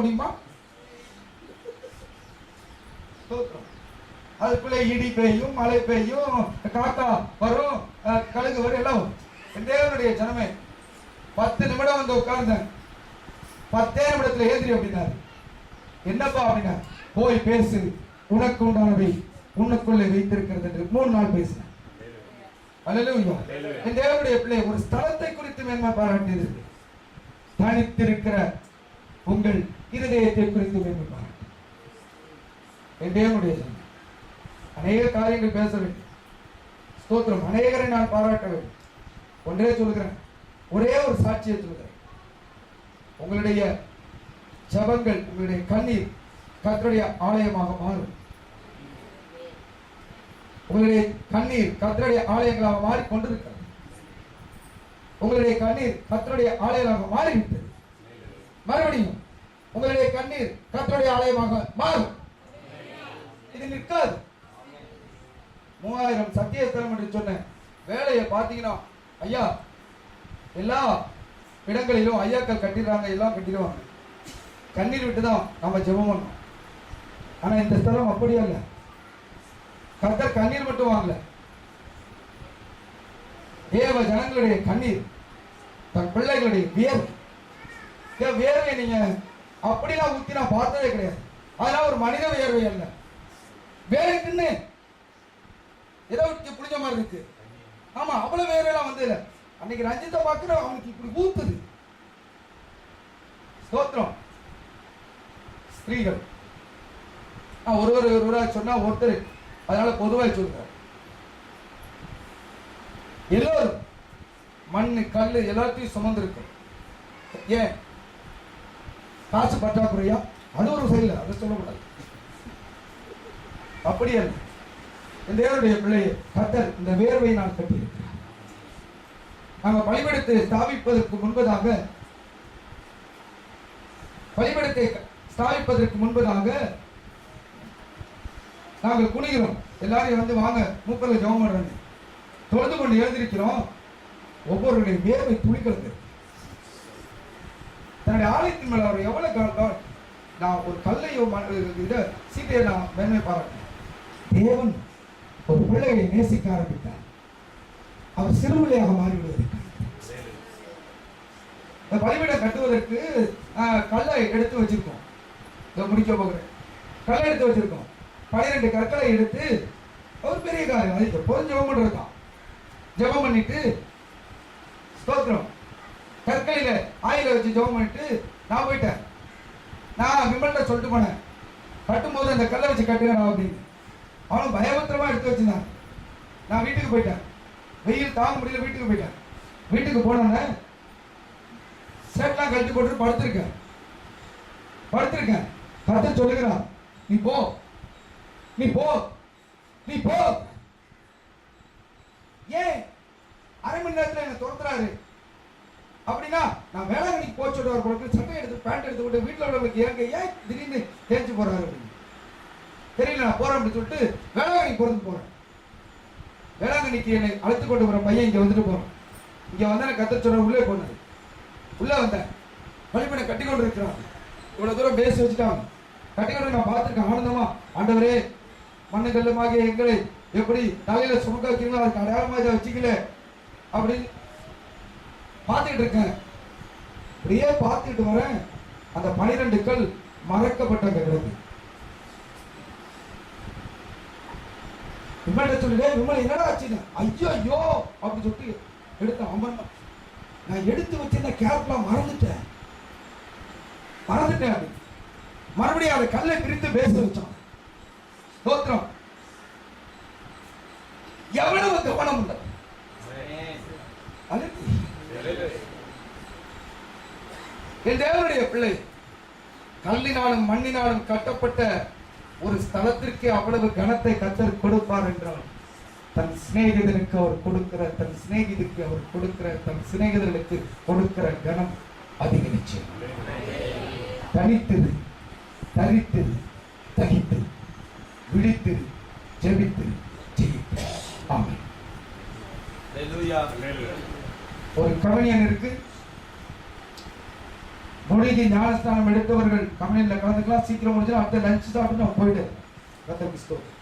முடியுமா. அதுக்குள்ள இடி பெய்யும் மழை பெய்யும் காக்கா வரும் கழுகு வரும் எல்லாம் தேவனுடைய ஜனமே பத்து நிமிடம் வந்து உட்கார்ந்தேன். பத்தே நிமிடத்துல ஏந்திரி அப்படின்னாரு. என்னப்பா அப்படின்னா போய் பேசு உனக்கு உண்டானவை உனக்குள்ளே வைத்திருக்கிறது என்று மூணு நாள் பேசினேன். என் தேவனுடைய பிள்ளை ஒரு ஸ்தலத்தை குறித்து மேன்மை பாராட்டியது. தனித்திருக்கிற உங்கள் இருதயத்தை குறித்து மேன்மை என் தேவனுடைய அநேக காரியங்கள் பேச வேண்டும். ஸ்தோத்திரம். அநேகரை நான் பாராட்ட வேண்டும். ஒன்றே சொல்கிறேன் ஒரே ஒரு சாட்சியை சொல்கிறேன் உங்களுடைய ஜபங்கள் உங்களுடைய கண்ணீர் கத்தருடைய ஆலயமாக மாறும். உங்களுடைய கண்ணீர் கத்தருடைய ஆலயங்களாக மாறி கொண்டிருக்கிறது உங்களுடைய கண்ணீர் கத்தருடைய ஆலயங்களாக மாறிவிட்டது. மறுபடியும் உங்களுடைய கண்ணீர் கத்தோடைய ஆலயமாக மாறும். இது நிற்காது. மூவாயிரம் சத்தியஸ்தலம் என்று சொன்னேன். வேலையை பார்த்தீங்கன்னா ஐயா எல்லா இடங்களிலும் ஐயாக்கள் கட்டிடுறாங்க எல்லாம் கட்டிடுவாங்க. கண்ணீர் விட்டு தான் நம்ம ஜெபம் பண்ணோம் ஆனால் இந்த ஸ்தலம் அப்படியே இல்லை. கர்த்தர் கண்ணீர் மட்டும் வாங்கல. தேவ ஜனங்களுடைய கண்ணீர் தன் பிள்ளைகளுடைய வியர்வை. வியர்வை நீங்கள் அப்படிலாம் ஊத்தி நான் பார்த்ததே கிடையாது. அதெல்லாம் ஒரு மனித வியர்வை அல்ல. வேலைக்குன்னு ஏதோ ஊத்தி புடிச்ச மாதிரி இருக்கு. ஆமா அவ்வளவு வேர்வையெல்லாம் வந்து இல்ல. அன்னைக்கு ரஞ்சித்தை பார்க்கிறோம் அவனுக்கு இப்படி ஊத்துது. ஸ்தோத்திரம். ஸ்திரீகள். நான் ஒருவர் ஒருவராக சொன்னா ஒருத்தர். அதனால பொதுவாக சொல்றேன். எல்லோரும் மண்ணு கல் எல்லாத்தையும் சுமந்திருக்கும் ஏன்? காசு பற்றாக்குறையா? அது ஒரு செயல் அதை சொல்லக்கூடாது. அப்படி அல்ல. இந்த ஏருடைய பிள்ளையை கத்தர் இந்த வேர்வை நான் கட்டியிருக்கிறேன் நாங்கள் பலிபடத்தை ஸ்தாபிப்பதற்கு முன்பதாக பலிபடத்தை ஸ்தாபிப்பதற்கு முன்பதாக நாங்கள் குனிகிறோம். எல்லாரையும் வந்து வாங்க மூப்பரில் ஜெபம் பண்ணுறேன் தொழுது கொண்டு எழுந்திருக்கிறோம். ஒவ்வொருடைய வேர்வை துளிக்கிறது தன்னுடைய ஆலயத்தின் மேல அவர் எவ்வளவு கவ- நான் ஒரு கல்லையோ இதை சீட்டையோ நான் மேன்மை பாராட்டேன் தேவன் ஒரு பிள்ளைகளை நேசிக்க ஆரம்பித்தார். அவர் சிறுபிள்ளையாக மாறிவிடுவதற்கு இந்த பலிபீடம் கட்டுவதற்கு ஆஹ், கல்லை எடுத்து வச்சிருக்கோம். இதை முடிக்க போகிறேன். கல்லை எடுத்து வச்சிருக்கோம். பனிரெண்டு கற்களை எடுத்து ஒரு பெரிய காரியம். அது எப்போதும் ஜெபம் பண்ணிருக்கான் தான் ஜெபம் பண்ணிட்டு ஸ்தோத்திரம். கற்களில ஆயில வச்சு ஜெபம் பண்ணிட்டு நான் போயிட்டேன். நான் விமல்கிட்ட சொல்லிட்டு போனேன். கட்டும்போது அந்த கல்லை வச்சு கட்டுங்க நான் அப்படின்னு. அவனும் பயபத்திரமா எடுத்து வச்சிருந்தான். நான் வீட்டுக்கு போயிட்டேன். வெயில் தாங்க முடியல வீட்டுக்கு போயிட்டேன். வீட்டுக்கு போனோன்னே ஷர்ட்லாம் கழட்டி போட்டு படுத்திருக்கேன். படுத்திருக்கேன். கதை சொல்லுகிறான் நீ போ. நீ போ. நீ போ. ஏன்? அரை மணி நேரத்தில் என்ன துரத்துறாரு. அப்படின்னா நான் வேளாங்கண்ணிக்கு போக சொல்லுவார் போல சட்டை எடுத்து பேண்ட் எடுத்து விட்டு வீட்டில் உள்ளவங்களுக்கு ஏங்க ஏன் திடீர்னு தேய்ச்சி போறாரு? அப்படின்னு தெரியல நான் போறேன் அப்படின்னு சொல்லிட்டு வேளாங்கண்ணி போறது போறேன். வேளாங்கண்ணிக்கு என்னை அழைத்து கொண்டு போற பையன் இங்க வந்துட்டு போறான். இங்க வந்தா கத்த சொன்ன உள்ளே போனது. உள்ளே வந்தேன். பழிப்பனை கட்டி கொண்டு இருக்கிறான் இவ்வளவு தூரம் பேசி வச்சுட்டான். கட்டி கொண்டு நான் பார்த்துருக்கேன் ஆனந்தமா. ஆண்டவரே மண்ணு கல்லுமாகிய எங்களை எப்படி தலையில சுமக்க வைக்கிறீங்களோ அதுக்கு அடையாளமாக இதை வச்சுக்கல. அப்படின்னு பார்த்துக்கிட்டு இருக்கேன். அப்படியே பார்த்துட்டு வரேன். அந்த பனிரெண்டு கல் மறக்கப்பட்ட கிடக்கு. விமல்கிட்ட சொல்லிட்டே விமல் என்னடா ஆச்சுன்னு? ஐயோ ஐயோ அப்படின்னு சொல்லிட்டு எடுத்தேன் அம்மன் நான் எடுத்து வச்சிருந்த கேப்லாம் மறந்துட்டேன். மறந்துட்டேன். அப்படி மறுபடியும் அதை கல்லை பிரித்து பேச வச்சான். தோத்திரம் எவ்வளவு கவனம் இல்லை அது என் தேவனுடைய பிள்ளை கல்லினாலும் மண்ணினாலும் கட்டப்பட்ட ஒரு ஸ்தலத்திற்கு அவ்வளவு கனத்தை கத்தர் கொடுப்பார் என்றால் தன் சிநேகிதனுக்கு அவர் கொடுக்கிற தன் சிநேகிதருக்கு அவர் கொடுக்கிற தன் சிநேகிதர்களுக்கு கொடுக்கிற கனம் அதிக நிச்சயம் தனித்தது தரித்தது தகித்து விழித்து ஜெபித்து ஜெயித்து ஆமென். ஒரு கவனியன் இருக்கு. முழுகி ஞானஸ்தானம் எடுத்தவர்கள் கம்பெனியில் கலந்துக்கலாம் சீக்கிரம் முடிஞ்சா அடுத்த லஞ்ச் சாப்பிட்டு நம்ம போயிடு. கத்தருக்கு ஸ்தோத்திரம்.